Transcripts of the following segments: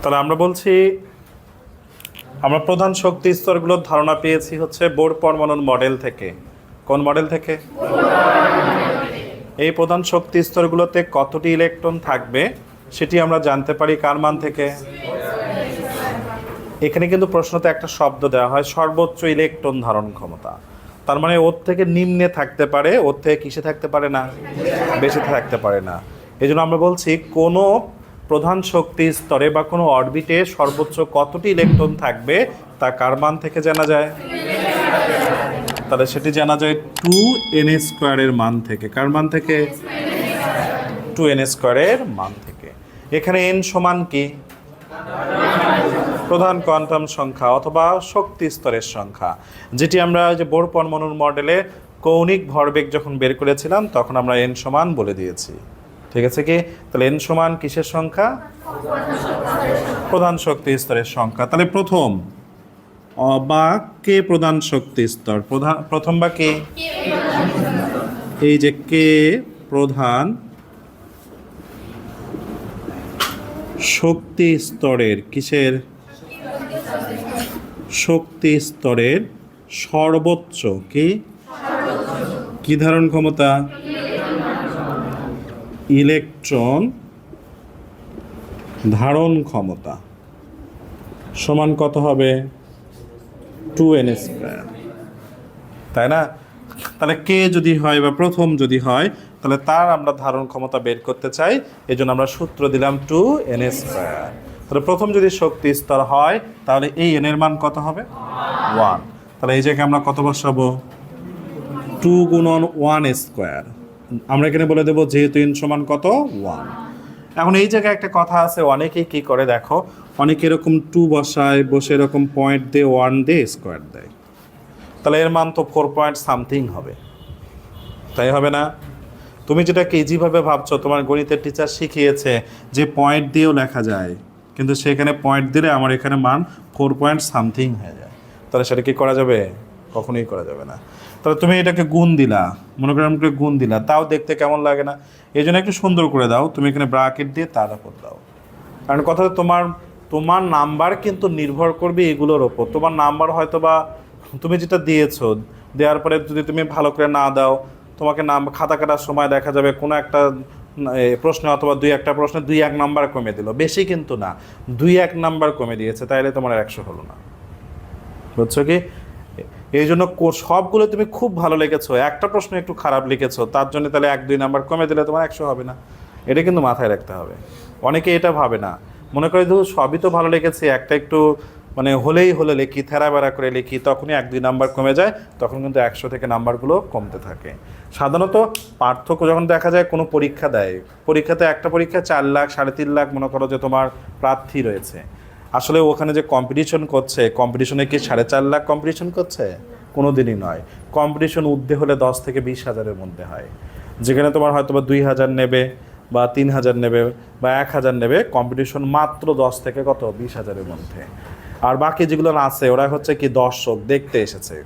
তাহলে আমরা বলছি, আমরা প্রধান শক্তি স্তরগুলোর ধারণা পেয়েছি হচ্ছে বোর পরমাণুর মডেল থেকে। কোন মডেল থেকে? এই প্রধান শক্তি স্তরগুলোতে কতটি ইলেকট্রন থাকবে সেটি আমরা জানতে পারি কার মান থেকে? এখানে কিন্তু প্রশ্নতে একটা শব্দ দেওয়া হয়, সর্বোচ্চ ইলেকট্রন ধারণ ক্ষমতা। তার মানে ওর থেকে নিম্নে থাকতে পারে, ওর থেকে কিসে থাকতে পারে না? বেশি থাকতে পারে না। এই জন্য আমরা বলছি কোনো প্রধান শক্তি স্তরে বা কোনো অরবিটে সর্বোচ্চ কতটি ইলেকট্রন থাকবে তা কার মান থেকে জানা যায়? তাহলে সেটি জানা যায় টু এন স্কোয়ারের মান থেকে। কার মান থেকে? টু এন স্কোয়ারের মান থেকে। এখানে এন সমান কি? প্রধান কোয়ান্টাম সংখ্যা অথবা শক্তি স্তরের সংখ্যা। যেটি আমরা যে বোর পরমাণুর মডেলে কৌণিক ভরবেগ যখন বের করেছিলাম, তখন আমরা এন সমান বলে দিয়েছি। ঠিক আছে কি? তাহলে এন সমান কিসের সংখ্যা? প্রধান শক্তি স্তরের সংখ্যা। তাহলে প্রথম বা কে প্রধান শক্তি স্তর? প্রধান প্রথম বা কে? এই যে কে প্রধান শক্তি স্তরের, কিসের? শক্তি স্তরের সর্বোচ্চ, কি? কি ধারণ ক্ষমতা? ইলেকট্রন ধারণ ক্ষমতা সমান কত হবে? টু এন স্কোয়ার তাই না? তাহলে কে যদি হয় বা প্রথম যদি হয়, তাহলে তার আমরা ধারণ ক্ষমতা বের করতে চাই এই জন্য আমরা সূত্র দিলাম টু এন স্কোয়ার তাহলে প্রথম যদি শক্তি স্তর হয়, তাহলে এই এন এর মান কত হবে? ওয়ান তাহলে এই জায়গায় আমরা কত বসাবো? টু গুণন ওয়ান স্কোয়ার আমরা এখানে বলে দেবো যেহেতু এন সমান কত? ওয়ান। এখন এই জায়গায় একটা কথা আছে, অনেকেই কি করে দেখো? অনেকে এরকম টু বসায়, বসে এরকম পয়েন্ট দিয়ে ওয়ান দিয়ে স্কোয়ার দেয়। তাহলে এর মান তো ফোর পয়েন্ট সামথিং হবে। তাই হবে না? তুমি যেটা কেজিভাবে ভাবছ, তোমার গণিতের টিচার শিখিয়েছে যে পয়েন্ট দিয়েও লেখা যায়, কিন্তু সেখানে পয়েন্ট দিলে আমার এখানে মান ফোর পয়েন্ট সামথিং হয়ে যায়। তাহলে সেটা কি করা যাবে? কখনোই করা যাবে না। তাহলে তুমি এটাকে গুণ দিলা মনে করো আমাকে গুণ দিলা, তাও দেখতে কেমন লাগে না? এই জন্য একটু সুন্দর করে দাও, তুমি এখানে ব্রাকেট দিয়ে তার উপর দাও। কারণ কথা তোমার তোমার নাম্বার কিন্তু নির্ভর করবে এগুলোর ওপর। তোমার নাম্বার হয়তো বা তুমি যেটা দিয়েছ, দেওয়ার পরে যদি তুমি ভালো করে না দাও, তোমাকে নাম, খাতা কাটার সময় দেখা যাবে কোনো একটা প্রশ্নে অথবা দুই একটা প্রশ্নে দুই এক নাম্বার কমে দিল। বেশি কিন্তু না, দুই এক নাম্বার কমে দিয়েছে, তাইলে তোমার একশো হলো না। বুঝছ কি? এই জন্য সবগুলো তুমি খুব ভালো লিখেছো। একটা প্রশ্ন একটু খারাপ লিখেছো, তার জন্য তাহলে এক, দুই নাম্বার কমে দিলে তোমার একশো হবে না। এটা কিন্তু মাথায় রাখতে হবে। অনেকে এটা ভাবে না। মনে করে ধরো সবই তো ভালো লেগেছে একটা একটু মানে হলেই হলে লিখি থেরা বেড়া করে লিখি, তখনই এক, দুই নাম্বার কমে যায়, তখন কিন্তু একশো থেকে নাম্বারগুলো কমতে থাকে। সাধারণত পার্থক্য যখন দেখা যায়, কোনো পরীক্ষা দেয়। পরীক্ষাতে একটা পরীক্ষা চার লাখ, সাড়ে তিন লাখ মনে করো যে তোমার প্রার্থী রয়েছে। আসলে ওখানে যে কম্পিটিশন করছে কম্পিটিশনে কি সাড়ে চার লাখ কম্পিটিশন করছে? কোনো দিনই নয়। কম্পিটিশন উদ্দে হলে দশ থেকে বিশ হাজারের মধ্যে হয়। যেখানে তোমার হয়তো বা দুই হাজার নেবে বা তিন হাজার নেবে বা এক হাজার নেবে কম্পিটিশন মাত্র দশ থেকে কত? বিশ হাজারের মধ্যে। আর বাকি যেগুলো আছে, ওরা হচ্ছে কি দর্শক, দেখতে এসেছে।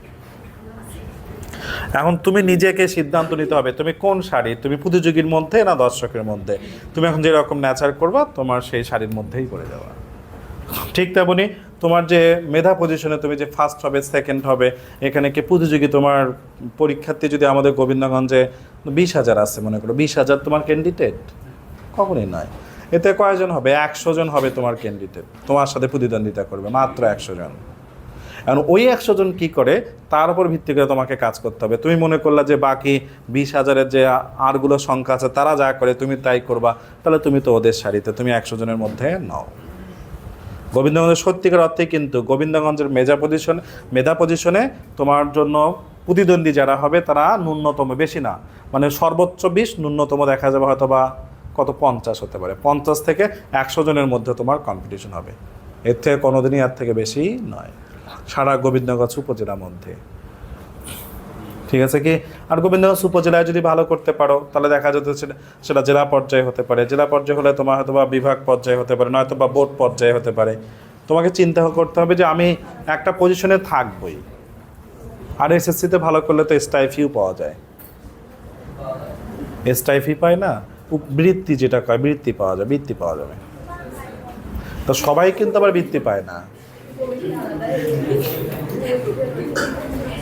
এখন তুমি নিজেকে সিদ্ধান্ত নিতে হবে, তুমি কোন শাড়ি? তুমি প্রতিযোগীর মধ্যে না দর্শকের মধ্যে? তুমি এখন যেরকম ন্যাচার করবা, তোমার সেই শাড়ির মধ্যেই পড়ে যাওয়া। ঠিক তেমনি তোমার যে মেধা পজিশনে তুমি যে ফার্স্ট হবে সেকেন্ড হবে, এখানে কি প্রতিযোগী তোমার পরীক্ষার্থী যদি আমাদের গোবিন্দগঞ্জে বিশ হাজার আছে মনে করো, বিশ হাজার তোমার ক্যান্ডিডেট কখনই নয়। এতে কয়জন হবে? একশো জন হবে তোমার ক্যান্ডিডেট তোমার সাথে প্রতিদ্বন্দ্বিতা করবে, মাত্র একশো জন। এখন ওই একশো জন কী করে? তার উপর ভিত্তি করে তোমাকে কাজ করতে হবে। তুমি মনে করলা যে বাকি বিশ হাজারের যে আরগুলো সংখ্যা আছে, তারা যা করে তুমি তাই করবা, তাহলে তুমি তো ওদের সারিতে, তুমি একশো জনের মধ্যে নাও। গোবিন্দগঞ্জের সত্যিকার অর্থে কিন্তু গোবিন্দগঞ্জের মেজা পজিশন মেধা পজিশনে তোমার জন্য প্রতিদ্বন্দ্বী যারা হবে তারা ন্যূনতম বেশি না। মানে সর্বোচ্চ বিশ, ন্যূনতম দেখা যাবে হয়তো বা কত পঞ্চাশ হতে পারে। পঞ্চাশ থেকে একশো জনের মধ্যে তোমার কম্পিটিশন হবে। এর থেকে কোনোদিনই আর থেকে বেশি নয়। সারা গোবিন্দগঞ্জ উপজেলার মধ্যে। ঠিক আছে কি? আর গোবিন্দগঞ্জ উপজেলায় যদি ভালো করতে পারো, তাহলে দেখা যেত সেটা জেলা পর্যায়ে হতে পারে। জেলা পর্যায়ে হলে তোমার হয়তো বা বিভাগ পর্যায়ে হতে পারে নয়তো বা বোর্ড পর্যায়ে হতে পারে। তোমাকে চিন্তা করতে হবে যে আমি একটা পজিশনে থাকবই। আর এসএসসিতে ভালো করলে তো স্টাইফিও পাওয়া যায়। স্টাইফি পায় না বৃত্তি যেটা কয়, বৃত্তি পাওয়া যাবে বৃত্তি পাওয়া যাবে। তো সবাই কিন্তু আবার বৃত্তি পায় না।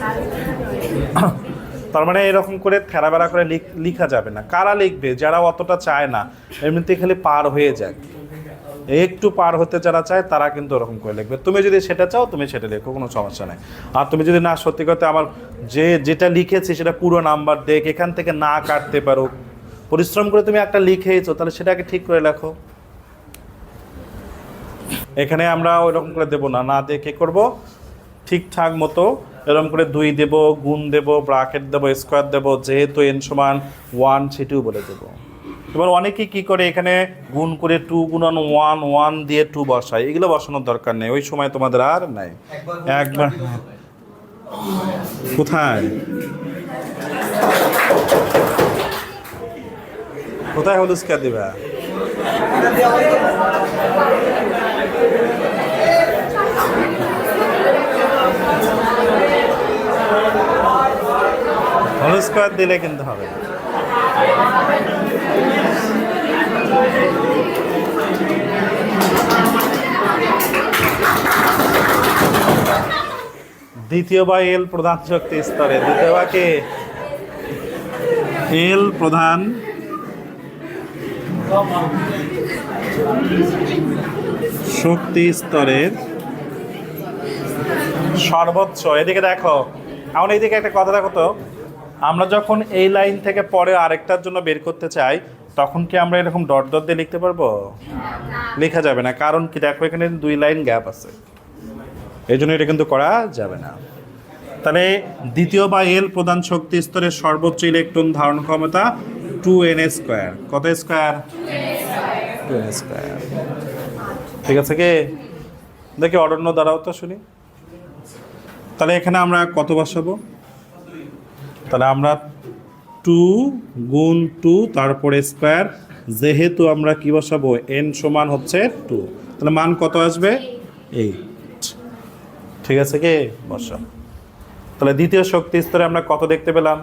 তার মানে এরকম করে থেরাবেড়া করে লিখ- যাবে না। কারা লিখবে? যারা অতটা চায় না। এমনিতে খালি পার হয়ে যায়। একটু পার হতে যারা চায়, তারা কিন্তু ওরকম করে লিখবে। তুমি যদি সেটা চাও, তুমি সেটা লেখো, কোনো সমস্যা নেই। আর তুমি যদি না, সত্যি কথা আমার যে, যেটা লিখেছি সেটা পুরো নাম্বার দেখ, এখান থেকে না কাটতে পারো। পরিশ্রম করে তুমি একটা লিখেছো তাহলে সেটাকে ঠিক করে লেখো। এখানে আমরা ওইরকম করে দেবো না। না দেখে করব। ঠিকঠাক মতো এরকম করে দুই দেব গুণ দেব ব্রাকেট দেবো স্কোয়ার দেব যেহেতু এন সমান ওয়ান সেটিও বলে দেবো। এবার অনেকেই কি করে এখানে গুণ করে টু গুণন ওয়ান ওয়ান দিয়ে টু বসায়? এগুলো বসানোর দরকার নেই ওই সময় তোমাদের আর নাই। একবার কোথায়? কোথায় হলুদ স্কোয়ার দিবা? স্কোয়ার দিলে কিন্তু হবে দ্বিতীয় বা এল প্রধান শক্তি স্তরে, দ্বিতীয় বা কে? এল প্রধান শক্তি স্তরের সর্বোচ্চ। এদিকে দেখো এখন এইদিকে একটা কথা দেখো তো। আমরা যখন এই লাইন থেকে পরে আরেকটার জন্য বের করতে চাই, তখন কি আমরা এরকম ডট ডট দিয়ে লিখতে পারব? লেখা যাবে না, কারণ কি দেখো এখানে দুই লাইন গ্যাপ আছে। এই জন্য এটা কিন্তু করা যাবে না। তাহলে দ্বিতীয় বা এল প্রধান শক্তি স্তরের সর্বোচ্চ ইলেকট্রন ধারণ ক্ষমতা টু এন এ স্কোয়ার। কত স্কোয়ার? Two N square. ঠিক আছে কি? দেখি অরণ্য দ্বারাও তো শুনি। তাহলে এখানে আমরা কত বসাবো? তাহলে আমরা টু গুণ টু তারপরে স্কোয়ার যেহেতু আমরা কি বসাবো? এন সমান হচ্ছে টু তাহলে মান কত আসবে? এইট ঠিক আছে কে? বসা। তাহলে দ্বিতীয় শক্তি স্তরে আমরা কত দেখতে পেলাম?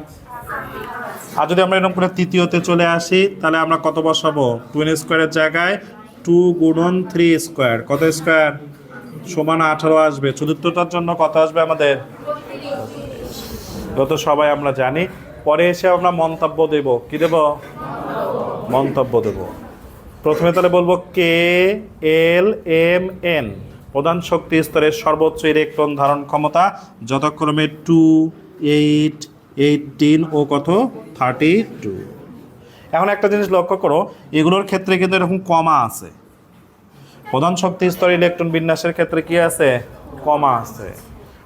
আর যদি আমরা এরকম করে তৃতীয়তে চলে আসি, তাহলে আমরা কত বসাবো? টু এন স্কোয়ারের জায়গায় টু গুণন থ্রি স্কোয়ার কত স্কোয়ার সমান আঠারো আসবে। চতুর্থটার জন্য কত আসবে আমাদের? যত সবাই আমরা জানি। পরে এসে আমরা মন্তব্য দেব। কি দেব? মন্তব্য দেব। প্রথমে তাহলে বলব কে এল এম এন, প্রধান শক্তি স্তরের সর্বোচ্চ ইলেকট্রন ধারণ ক্ষমতা যথাক্রমে টু এইট এইটিন ও কত? থার্টি টু এখন একটা জিনিস লক্ষ্য করো, এগুলোর ক্ষেত্রে কিন্তু এরকম কমা আছে। প্রধান শক্তি স্তর ইলেকট্রন বিন্যাসের ক্ষেত্রে কি আছে? কমা আছে।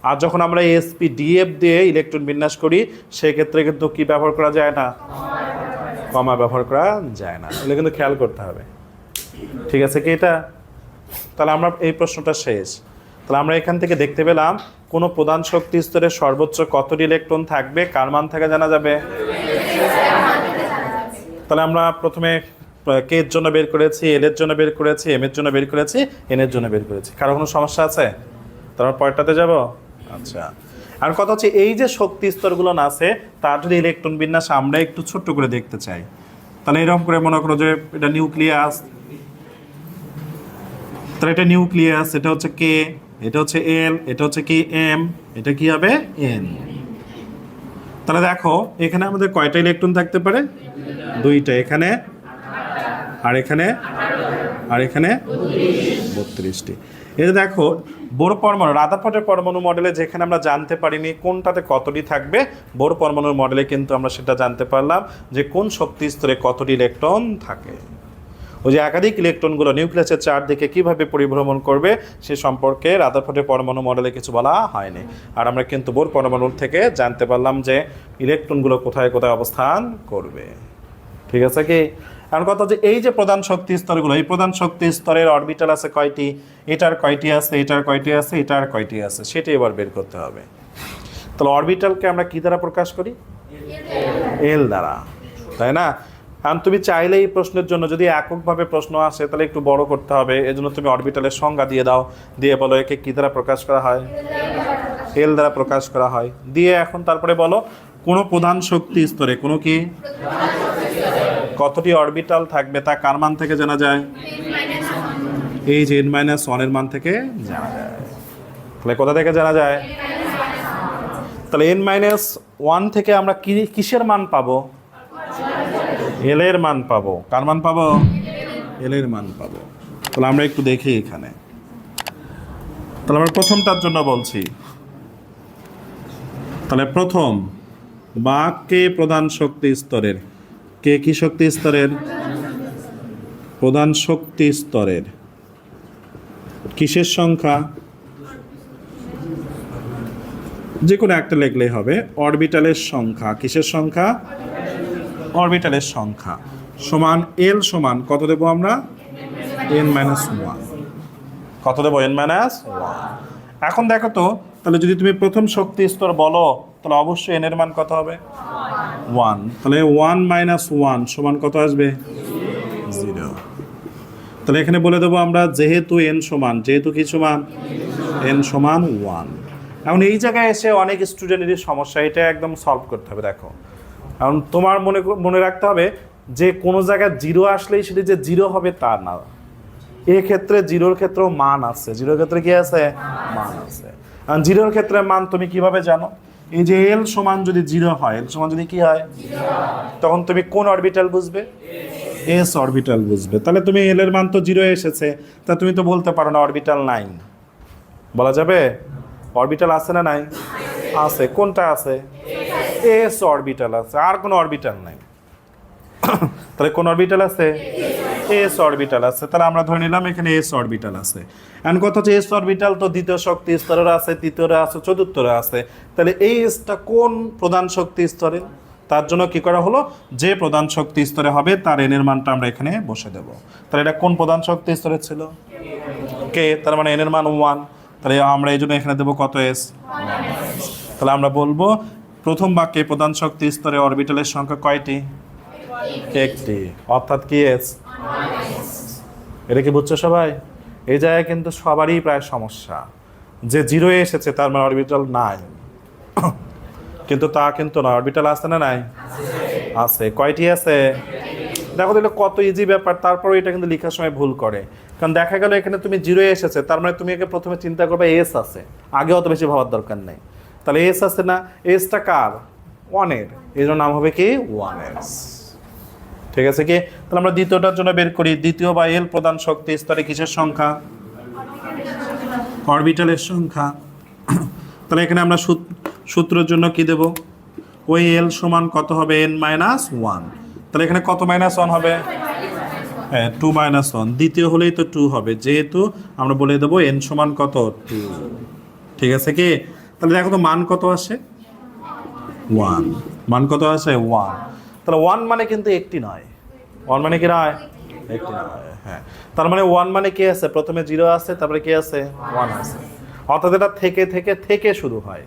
আর যখন আমরা এসপি ডিএফ দিয়ে ইলেকট্রন বিন্যাস করি, সেক্ষেত্রে কিন্তু কি ব্যবহার করা যায় না? কমা ব্যবহার করা যায় না। এগুলো কিন্তু খেয়াল করতে হবে। ঠিক আছে কি এটা? তাহলে আমরা এই প্রশ্নটা শেষ। তাহলে আমরা এখান থেকে দেখতে পেলাম, কোনো প্রধান শক্তি স্তরের সর্বোচ্চ কতটি ইলেকট্রন থাকবে? কার মান থেকে জানা যাবে? তাহলে আমরা প্রথমে কে এর জন্য বের করেছি এল এর জন্য বের করেছি এম এর জন্য বের করেছি এন এর জন্য বের করেছি। কারও কোনো সমস্যা আছে? তারপর পরেরটাতে যাব। আচ্ছা। আর কথা হচ্ছে এই যে শক্তি স্তরগুলো আছে, তার যদি ইলেকট্রন বিন্যাস আমরা একটু ছোট্ট করে দেখতে চাই, তাহলে এরকম করে মনে করো যে এটা নিউক্লিয়াস। তাহলে এটা নিউক্লিয়াস, এটা হচ্ছে কে, এটা হচ্ছে এল, এটা হচ্ছে কি এম, এটা কি হবে এন। তাহলে দেখো, এখানে আমাদের কয়টা ইলেকট্রন থাকতে পারে? দুইটা, এখানে আর এখানে আর এখানে বত্রিশটি। এটা দেখো, বোর পরমাণু রাদারফোর্ডের পরমাণু মডেলে যেখানে আমরা জানতে পারিনি কোনটাতে কতটি থাকবে, বোর পরমাণুর মডেলে কিন্তু আমরা সেটা জানতে পারলাম যে কোন শক্তি স্তরে কতটি ইলেকট্রন থাকে। ওই যে একাধিক ইলেকট্রনগুলো নিউক্লিয়াসের চারদিকে কীভাবে পরিভ্রমণ করবে, সে সম্পর্কে রাদারফোর্ডের পরমাণু মডেলে কিছু বলা হয়নি। আর আমরা কিন্তু বোর পরমাণুর থেকে জানতে পারলাম যে ইলেকট্রনগুলো কোথায় কোথায় অবস্থান করবে। ঠিক আছে কি? এখন কথা হচ্ছে, এই যে প্রধান শক্তি স্তরগুলো, এই প্রধান শক্তি স্তরের অরবিটাল আছে কয়টি? এটার কয়টি আছে, এটার কয়টি আছে, এটার কয়টি আছে? সেটা এবার বের করতে হবে। তাহলে অরবিটালকে আমরা কি দ্বারা প্রকাশ করি? এল দ্বারা। তাই না? কারণ তুমি চাইলে এই প্রশ্নের জন্য যদি এককভাবে প্রশ্ন আসে, তাহলে একটু বড় করতে হবে। এজন্য তুমি অরবিটালের সংজ্ঞা দিয়ে দাও। দিয়ে বলো, একে কি দ্বারা প্রকাশ করা হয়? এল দ্বারা প্রকাশ করা হয়। দিয়ে এখন তারপরে বলো, কোনো প্রধান শক্তি স্তরে, কোনো কি? কতটি অরবিটাল থাকবে তা কার মান থেকে জানা যায়? এই যে এন মাইনাস ওয়ানের মান থেকে জানা যায়। তাহলে কোথা থেকে জানা যায়? তাহলে এন মাইনাস ওয়ান থেকে আমরা কিসের মান পাবো? এল এর মান পাবো। কার মান পাবো? এল এর মান পাবো। তাহলে আমরা একটু দেখি এখানে। তাহলে আমরা প্রথমটার জন্য বলছি। তাহলে প্রথম বা কে প্রধান শক্তি স্তরের কে কি শক্তি স্তরের? প্রধান শক্তি স্তরের। কিসের সংখ্যা? যে কোনো একটা লিখলেই হবে, অরবিটালের সংখ্যা। কিসের সংখ্যা? অরবিটালের সংখ্যা। সমান এল সমান, কত দেবো আমরা? N minus one. কত দেবো? N minus one. এখন দেখো তো, তাহলে যদি তুমি প্রথম শক্তি স্তর বলো তাহলে অবশ্যই এন এর মান কত হবে? ওয়ান তাহলে ওয়ান মাইনাস ওয়ান সমান কত আসবে? জিরো তাহলে এখানে বলে দেবো আমরা যেহেতু এন সমান, যেহেতু কি সমান? এন সমান ওয়ান এখন এই জায়গায় এসে অনেক স্টুডেন্টেরই সমস্যা এটা একদম সলভ করতে হবে, দেখো। কারণ তোমার মনে মনে রাখতে হবে যে কোনো জায়গায় জিরো আসলেই সেটি যে জিরো হবে তা না। এক্ষেত্রে জিরোর ক্ষেত্রেও মান আছে। জিরোর ক্ষেত্রে কি আছে? মান আছে। জিরোর ক্ষেত্রে মান তুমি কীভাবে জানো? এই যে এল সমান যদি জিরো হয় এল সমান যদি কি হয়? তখন তুমি কোন অরবিটাল বুঝবে? এস অরবিটাল বুঝবে। তাহলে তুমি এল এর মান তো জিরো এসেছে, তা তুমি তো বলতে পারো না অরবিটাল নাই বলা যাবে? অরবিটাল আছে না নাই? আছে। কোনটা আছে? এস অরবিটাল আছে। আর কোনো অরবিটাল নাই। তাহলে কোন অরবিটাল আছে? এস অরবিটাল আছে। তাহলে আমরা ধরে নিলাম এখানে এস অরবিটাল আছে। এখন কথা হচ্ছে এস অরবিটাল তো দ্বিতীয় শক্তি স্তরের আছে, তৃতীয়রে আছে, চতুর্থরে আছে। তাহলে এই এসটা কোন প্রধান শক্তি স্তরে? তার জন্য কি করা হলো? যে প্রধান শক্তি স্তরে হবে, তার এনের মানটা আমরা এখানে বসে দেব। তাহলে এটা কোন প্রধান শক্তি স্তরে ছিল? কে তার মানে এনের মান ওয়ান তাহলে আমরা এই জন্য এখানে দেবো কত এস তাহলে আমরা বলব, প্রথম বাক্যে প্রধান শক্তি স্তরে অরবিটালের সংখ্যা কয়টি? একটি। অর্থাৎ কি এস এটা কি বুঝছ সবাই? এই জায়গায় কিন্তু সবারই প্রায় সমস্যা। যে জিরো এসেছে, তার মানে অরবিটাল নাই। কিন্তু তা কিন্তু না অরবিটাল আছে না নাই? আছে। কয়টি আছে? দেখো তাহলে কত ইজি ব্যাপার। তারপরে এটা কিন্তু লেখার সময় ভুল করে। কারণ দেখা গেল এখানে তুমি জিরো এসেছে, তার মানে তুমি একে প্রথমে চিন্তা করবে এস আছে। আগে অত বেশি ভাবার দরকার নেই। তাহলে এস আছে না? এসটা কার? ওয়ানের। জন্য নাম হবে কি? ওয়ান এস ঠিক আছে কি? তাহলে আমরা দ্বিতীয়টার জন্য বের করি। দ্বিতীয় বা এল প্রধান শক্তি স্তরে কিসের সংখ্যা? অরবিটালের সংখ্যা। তাহলে এখানে আমরা সূত- সূত্রের জন্য কি দেব? ওই এল সমান কত হবে? এন মাইনাস ওয়ান তাহলে এখানে কত মাইনাস ওয়ান হবে? হ্যাঁ টু মাইনাস ওয়ান দ্বিতীয় হলেই তো টু হবে। যেহেতু আমরা বলে দেবো এন সমান কত? টু ঠিক আছে কি? তাহলে দেখো তো মান কত আসে? ওয়ান মান কত আসে? ওয়ান তাহলে ওয়ান মানে কিন্তু একটি নয়। ওয়ান মানে কি নয়? একটি নয় হ্যাঁ। তার মানে ওয়ান মানে কি আছে? প্রথমে জিরো আছে তারপরে কি আছে ওয়ান আছে অর্থাৎ এটা থেকে থেকে থেকে শুরু হয়।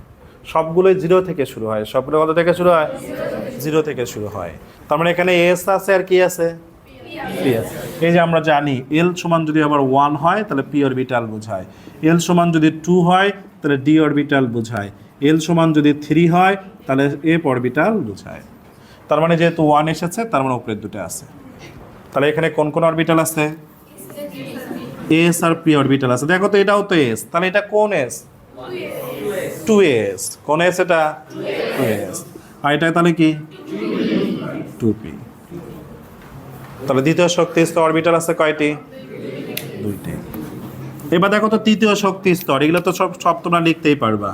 সবগুলোই জিরো থেকে শুরু হয়। সবগুলো কত থেকে শুরু হয়? জিরো থেকে শুরু হয়। তার মানে এখানে এস আছে আর কি আছে? এই যে আমরা জানি এল সমান যদি আবার ওয়ান হয়, তাহলে পি অরবিটাল বোঝায়। এল সমান যদি টু হয়, তাহলে ডি অরবিটাল বোঝায়। এল সমান যদি থ্রি হয়, তাহলে এফ অরবিটাল বোঝায়। তার মানে যেহেতু ওয়ান এসেছে, তার মানে উপরের দুটো আছে। তাহলে এখানে কোন কোন অরবিটাল আছে? এস আর পি অরবিটাল আছে। দেখো তো এটাও তো এস তাহলে এটা কোন এস টু এস কোন এস এটা? টু এস আর এটা তাহলে কি? টু পি তাহলে দ্বিতীয় শক্তি স্তর অরবিটাল আছে কয়টি? দুইটি। এবার দেখো তো তৃতীয় শক্তি স্তর। এগুলো তো সব সব তোমরা লিখতেই পারবা।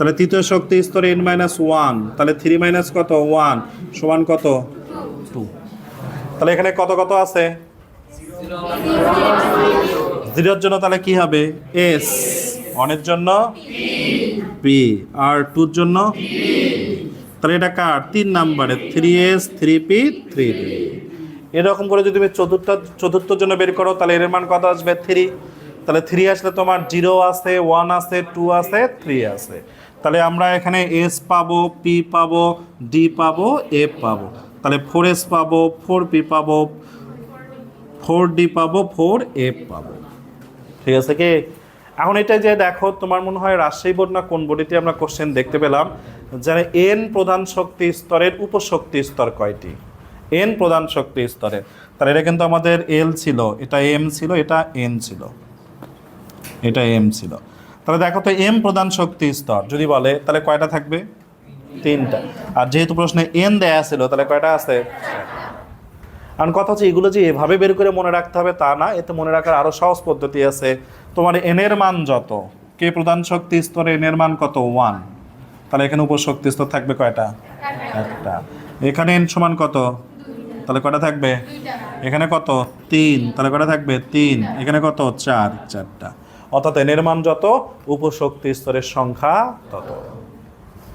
তাহলে তৃতীয় শক্তি স্তরে এন মাইনাস ওয়ান তাহলে থ্রি মাইনাস কত? ওয়ান সমান কত? টু তাহলে এখানে কত কত আছে? জিরোর জন্য তাহলে কি হবে? এস অনের জন্য? পি আর টুর জন্য? তাহলে এটা কার? তিন নাম্বারে। Three S three P three এরকম করে যদি তুমি চতুর্থ চতুর্থর জন্য বের করো, তাহলে এর মান কত আসবে? থ্রি তাহলে থ্রি আসলে তোমার জিরো আছে ওয়ান আছে টু আছে থ্রি আছে। তাহলে আমরা এখানে এস পাবো পি পাবো ডি পাবো এফ পাবো। তাহলে ফোর এস পাবো ফোর পি পাবো ফোর ডি পাবো ফোর এফ পাবো। ঠিক আছে কি? এখন এটা যে দেখো, তোমার মনে হয় রাজশাহী বোর্ড না কোন বোর্ডেটি আমরা কোশ্চেন দেখতে পেলাম? যারা এন প্রধান শক্তি স্তরের উপশক্তি স্তর কয়টি? এন প্রধান শক্তি স্তরের তাহলে এটা কিন্তু আমাদের এল ছিল, এটা এম ছিল, এটা এন ছিল। এটা এম ছিল। তাহলে দেখো তো এম প্রধান শক্তি স্তর। যদি বলে, তাহলে কয়টা থাকবে? তিনটা। আর যেহেতু প্রশ্নে এন দেয়া ছিল, তাহলে কয়টা আছে? কারণ কথা হচ্ছে এগুলো যে এভাবে বের করে মনে রাখতে হবে তা না, এতে মনে রাখার আরও সহজ পদ্ধতি আছে। তোমার এনের মান যত কে প্রধান শক্তি স্তরে এনের মান কত? ওয়ান তাহলে এখানে উপশক্তি স্তর থাকবে কয়টা? একটা। এখানে এন সমান কত? তাহলে কয়টা থাকবে? এখানে কত? তিন। তাহলে কয়টা থাকবে? তিন। এখানে কত? চার। চারটা। অর্থাৎ এনের মান যত উপশক্তি স্তরের সংখ্যা তত।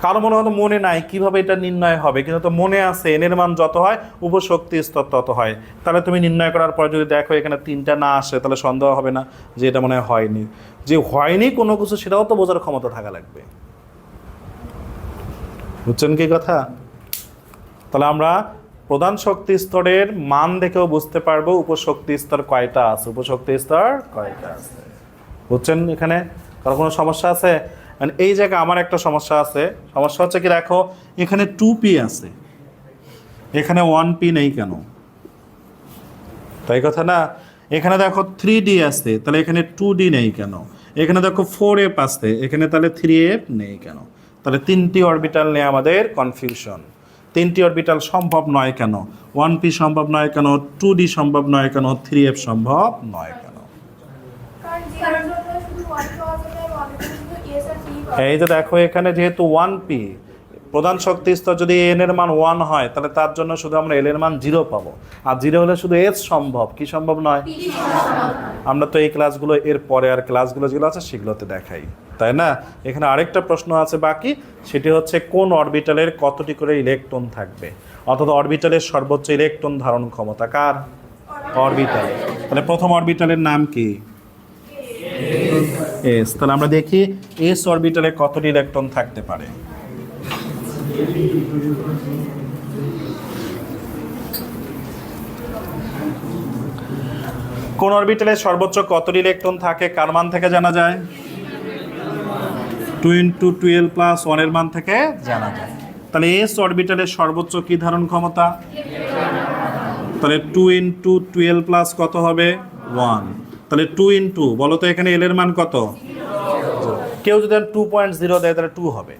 কারও মনে হয়তো মনে নাই কীভাবে এটা নির্ণয় হবে, কিন্তু তো মনে আছে এনের মান যত হয় উপশক্তি স্তর তত হয়। তাহলে তুমি নির্ণয় করার পর যদি দেখো এখানে তিনটা না আসে, তাহলে সন্দেহ হবে না যে এটা মনে হয় হয়নি। যে হয়নি কোনো কিছু, সেটাও তো বোঝার ক্ষমতা থাকা লাগবে। বুঝছেন কি কথা? তাহলে আমরা প্রধান শক্তি স্তরের মান দেখেও বুঝতে পারব উপশক্তি স্তর কয়টা আছে, উপশক্তি স্তর কয়টা আছে। বুঝছেন? এখানে কারও কোনো সমস্যা আছে? মানে এই জায়গায় আমার একটা সমস্যা আছে। সমস্যা হচ্ছে কি দেখো, এখানে টু পি আছে। এখানে ওয়ান পি নেই কেন? তাই কথা না? এখানে দেখো থ্রি ডি আসছে তাহলে এখানে টু ডি নেই কেন? এখানে দেখো ফোর এফ আসছে এখানে তাহলে থ্রি এফ নেই কেন? তাহলে তিনটি অরবিটাল নিয়ে আমাদের কনফিউশন তিনটি অরবিটাল সম্ভব নয় কেন? ওয়ান পি সম্ভব নয় কেন? টু ডি সম্ভব নয় কেন? থ্রি এফ সম্ভব নয় কেন কারণ জিরোর জন্য শুধু ওয়ান পাওয়া যাবে আর ওয়ানের জন্য শুধু এস আর টি পাওয়া এই যে দেখো এখানে যেহেতু ওয়ান পি প্রধান শক্তি স্তর যদি এন এর মান ওয়ান হয় তাহলে তার জন্য শুধু আমরা এল এর মান জিরো পাবো। আর জিরো হলে শুধু এস সম্ভব কি সম্ভব নয়? আমরা তো এই ক্লাসগুলো এর পরে আর ক্লাসগুলো যেগুলো আছে সেগুলোতে দেখাই। তাই না? এখানে আরেকটা প্রশ্ন আছে বাকি সেটি হচ্ছে কোন অরবিটালের কতটি করে ইলেকট্রন থাকবে? অর্থাৎ অরবিটালের সর্বোচ্চ ইলেকট্রন ধারণ ক্ষমতা কার? অরবিটাল তাহলে প্রথম অরবিটালের নাম কি? এস তাহলে আমরা দেখি এস অরবিটালে কতটি ইলেকট্রন থাকতে পারে? কোন অরবিটালে সর্বোচ্চ কতটি ইলেকট্রন থাকে? কার মান থেকে জানা যায়? টু ইন্টু টুয়েলভ প্লাস ওয়ানের মান থেকে জানা যায়। তাহলে এস অরবিটালের সর্বোচ্চ কি ধারণ ক্ষমতা? তাহলে টু ইন্টু টুয়েলভ প্লাস কত হবে? ওয়ান তাহলে টু ইন টু বলো তো এখানে এল এর মান কত? কেউ যদি টু পয়েন্ট জিরো দেয়, তাহলে টু হবে।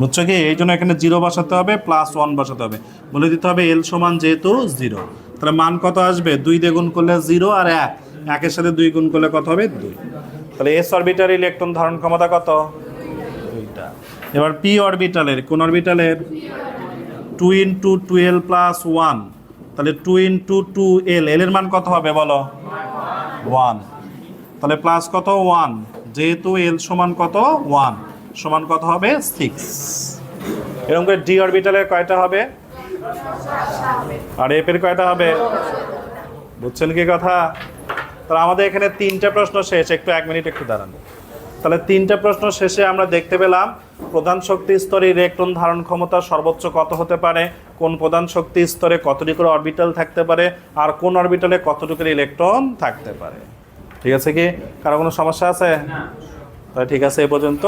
বুঝছ কি? এই জন্য এখানে জিরো বসাতে হবে প্লাস ওয়ান বসাতে হবে। বলে দিতে হবে এল সমান যেহেতু জিরো তাহলে মান কত আসবে? দুই দিয়ে গুণ করলে জিরো আর এক। একের সাথে দুই গুণ করলে কত হবে? দুই। তাহলে এস অরবিটার ইলেকট্রন ধারণ ক্ষমতা কত? দুইটা। এবার পি অরবিটালের কোন অরবিটালের two into twelve plus one তাহলে two into two L L এর মান কত হবে, বলো? ওয়ান। তাহলে প্লাস কত? ওয়ান। যেহেতু এল সমান কত? ওয়ান। সমান কত হবে? সিক্স এরকম করে ডি অরবিটালের কয়টা হবে? আর এফ এর কয়টা হবে? বুঝছেন কি কথা? তাহলে আমাদের এখানে তিনটা প্রশ্ন শেষ। একটু এক মিনিট একটু দাঁড়ান। তাহলে তিনটা প্রশ্ন শেষে আমরা দেখতে পেলাম প্রধান শক্তি স্তরে ইলেকট্রন ধারণ ক্ষমতা সর্বোচ্চ কত হতে পারে কোন প্রধান শক্তি স্তরে কতটুকু করে অরবিটাল থাকতে পারে আর কোন অরবিটালে কতটুকু ইলেকট্রন থাকতে পারে। ঠিক আছে কি? কারও কোনো সমস্যা আছে? তাহলে ঠিক আছে এ পর্যন্ত।